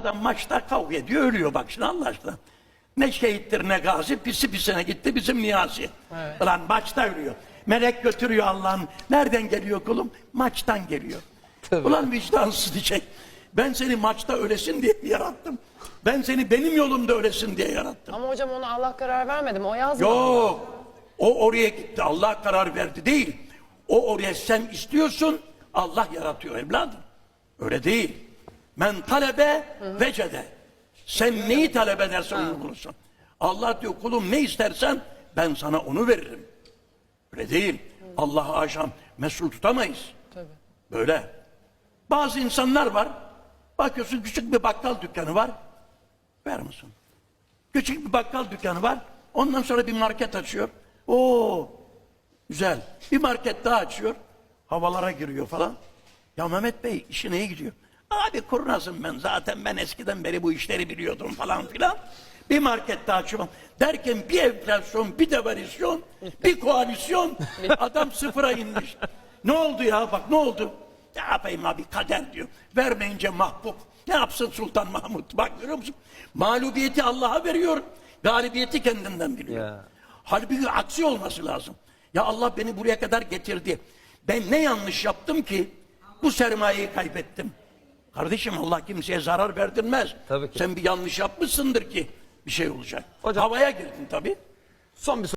Adam maçta kavga ediyor, ölüyor bak şimdi Allah aşkına. Ne şehittir ne gazi, pisi pisine gitti bizim Niyazi. Ulan maçta ölüyor. Melek götürüyor Allah'ın. Nereden geliyor kulum? Maçtan geliyor. Tabii. Ulan vicdansız diyecek. Ben seni maçta ölesin diye yarattım. Ben seni benim yolumda ölesin diye yarattım. Ama hocam ona Allah karar vermedi mi? O yazmadı. Yok. O oraya gitti. Allah karar verdi değil. O oraya sen istiyorsun. Allah yaratıyor evladım. Öyle değil. Men talebe vecede. Sen neyi talep edersen onu bulursun. Allah diyor kulum ne istersen ben sana onu veririm. Öyle değil. Allah'ı aşam mesul tutamayız. Tabii. Böyle. Bazı insanlar var. Bakıyorsun küçük bir bakkal dükkanı var. Ver misin? Küçük bir bakkal dükkanı var. Ondan sonra bir market açıyor. Oo, güzel. Bir market daha açıyor. Havalara giriyor falan. Ya Mehmet Bey işi neye gidiyor? Abi kurnazım ben zaten ben eskiden beri bu işleri biliyordum falan filan. Bir market daha açıyor. Derken bir enflasyon, bir devalüasyon, bir koalisyon. Adam sıfıra inmiş. Ne oldu ya bak ne oldu? Ne yapayım abi kader diyor. Vermeyince mahbub. Ne yapsın Sultan Mahmut? Bak görüyor musun? Mağlubiyeti Allah'a veriyor. Galibiyeti kendinden biliyor. Ya. Halbuki aksi olması lazım. Ya Allah beni buraya kadar getirdi. Ben ne yanlış yaptım ki bu sermayeyi kaybettim. Kardeşim Allah kimseye zarar verdirmez. Tabii ki. Sen bir yanlış yapmışsındır ki bir şey olacak. Hocam- Havaya girdin tabii. Son bir